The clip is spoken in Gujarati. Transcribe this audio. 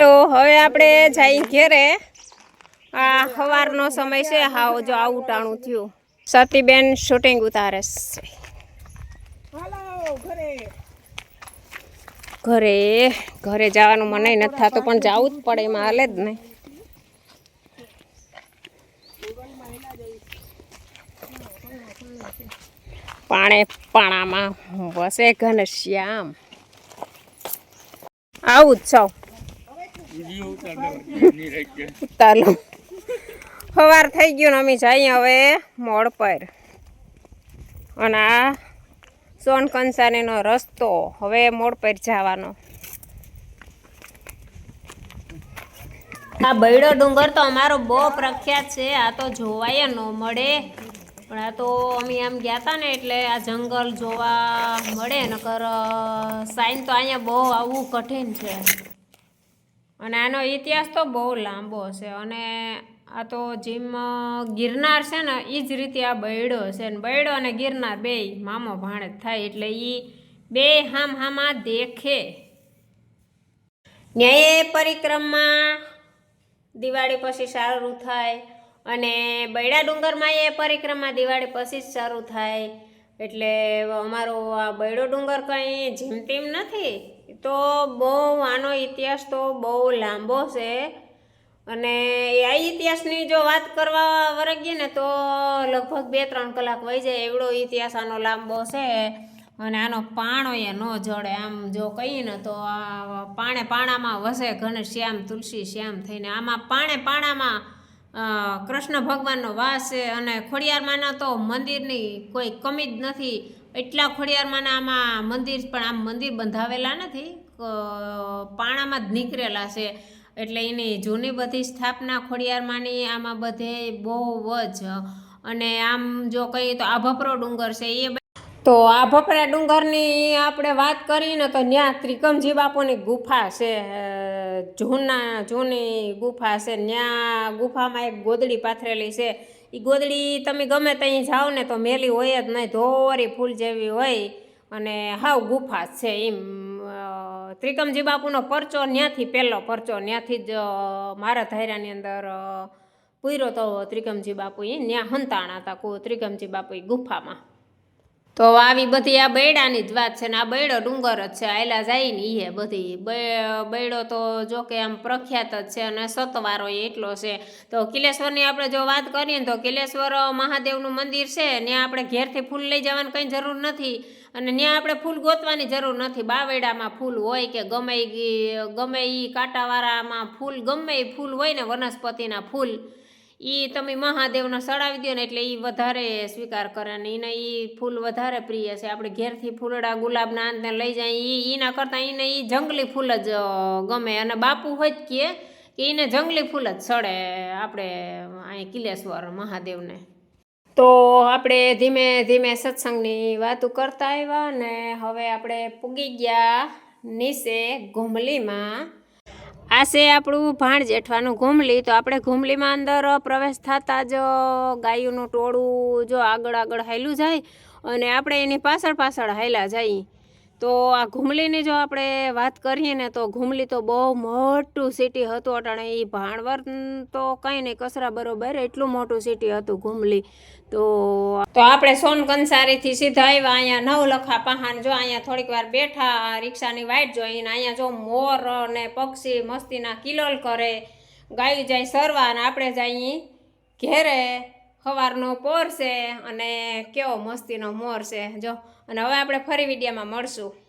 તો હવે આપણે જઈ ઘેરે. આ સવારનો સમય છે, હાવ જો આવું ટાણું થયું. સતીબેન શૂટિંગ ઉતારે ઘરે ઘરે જવાનું મને નથી થતું, પણ જવું જ પડે, એમાં હાલે જ નહીં. પાણે પાણામાં વસે ઘનશ્યામ. આવું જ છો. ચાલો સવાર થઈ ગયું ને અમે જઈએ હવે મોડ પર. અને આ સોન કંસારીનો રસ્તો હવે મોડ પર જવાનો. આ બૈડો ડુંગર તો અમારો બહુ પ્રખ્યાત છે. આ તો જોવાય ન મળે. પણ આ તો અમે આમ ગયા હતા ને એટલે આ જંગલ જોવા મળે નકર સાઈન તો અહીંયા બહુ આવવું કઠિન છે. અને આનો ઇતિહાસ તો બહુ લાંબો છે અને આ તો જીમ ગિરનાર છે ને એ જ રીતે આ બૈડો છે. ને બૈડો અને ગિરનાર બે મામો ભાણે થાય એટલે એ બે હામ હામા દેખે. ન્યાય પરિક્રમા, દિવાળી પછી સારું થાય અને બૈડા ડુંગરમાં એ પરિક્રમા દિવાળી પછી જ શરૂ થાય. એટલે અમારો આ બૈડો ડુંગર કંઈ જીમતીમ નથી. તો બહુ આનો ઇતિહાસ તો બહુ લાંબો છે. અને આ ઇતિહાસની જો વાત કરવા વરગીએ ને તો લગભગ બે ત્રણ કલાક વહી જાય એવડો ઇતિહાસ આનો લાંબો છે. અને આનો પાણો એ ન જડે. આમ જો કહીએ ને તો આ પાણે પાણામાં વસે શ્યામ, તુલસી શ્યામ થઈને. આમાં પાણે પાણામાં કૃષ્ણ ભગવાનનો વાસ છે અને ખોડિયારમાંના તો મંદિરની કોઈ કમી જ નથી. એટલા ખોડિયારમાંના આમાં મંદિર, પણ આમ મંદિર બંધાવેલા નથી પાણામાં જ નીકળેલા છે. એટલે એની જૂની બધી સ્થાપના ખોડિયારમાંની આમાં બધે બહુ જ, અને આમ જો કહીએ તો આ ભપરો ડુંગર છે, એ તો આ ભપરા ડુંગરની આપણે વાત કરીને તો ત્યાં ત્રિકમજી બાપુની ગુફા છે જૂના, જૂની ગુફા છે. ત્યાં ગુફામાં એક ગોદડી પાથરેલી છે. એ ગોદડી તમે ગમે ત્યાં જાઓ ને તો મેલી હોય જ નહીં, ધોરી ફૂલ જેવી હોય. અને હાવ ગુફા છે એમ. ત્રિકમજી બાપુનો પરચો ત્યાંથી પહેલો પરચો ત્યાંથી જ મારા ધૈર્યાની અંદર પૂર્યો તો ત્રિકમજી બાપુ એ ત્યાં હંતાણા હતા કો ત્રિકમજી બાપુ એ ગુફામાં. તો આવી બધી આ બૈડાની જ વાત છે ને, આ બૈડો ડુંગર જ છે, આયલા જાય ને એ બધી. બૈડો તો જો કે આમ પ્રખ્યાત જ છે અને સતવારો એટલો છે. તો કિલેશ્વરની આપણે જો વાત કરીએ ને, તો કિલેશ્વર મહાદેવનું મંદિર છે ત્યાં આપણે ઘેરથી ફૂલ લઈ જવાની કંઈ જરૂર નથી. અને ત્યાં આપણે ફૂલ ગોતવાની જરૂર નથી. બાવેડામાં ફૂલ હોય કે ગમે ગમે એ કાંટાવાળામાં ફૂલ, ગમે એ ફૂલ હોય ને વનસ્પતિના ફૂલ એ તમે મહાદેવને ચડાવી દો ને એટલે એ વધારે સ્વીકાર કરે ને એને એ ફૂલ વધારે પ્રિય છે. આપણે ઘેરથી ફૂલડા ગુલાબના અંતને લઈ જાય એ એના કરતાં એને એ જંગલી ફૂલ જ ગમે. અને બાપુ હોય જ કહે કે એને જંગલી ફૂલ જ ચડે આપણે અહીં કિલેશ્વર મહાદેવને. તો આપણે ધીમે ધીમે સત્સંગની વાતો કરતા આવ્યા ને હવે આપણે પૂગી ગયા નીચે ઘુમલીમાં આ છે આપણું ભાણ જેઠવાનું ઘૂમલી, તો આપણે ઘૂમલીમાં અંદર પ્રવેશ થતાં જ ગાયોનું ટોળું જો આગળ આગળ હાલ્યું જાય અને આપણે એની પાછળ પાછળ હાલ્યા જઈએ. તો આ ઘુમલીની જો આપણે વાત કરીએ ને, તો ઘુમલી તો બહુ મોટું સિટી હતું અટાણે. એ ભાણવર તો કંઈ નહીં કચરા બરોબર, એટલું મોટું સિટી હતું ઘુમલી. તો તો આપણે સોન કંસારીથી સીધા આવ્યા અહીંયા નવલખા પહાણ જો અહીંયા થોડીક વાર બેઠા રિક્ષાની વાઈટ જોઈને અહીંયા જો મોર ને પક્ષી મસ્તીના કિલોલ કરે. ગાયું જાય સરવા અને આપણે જઈએ ઘેરે. સવારનો પોર છે અને કેવો મસ્તીનો મોર છે. જો, અને હવે આપણે ફરી વિડીયામાં મળશું.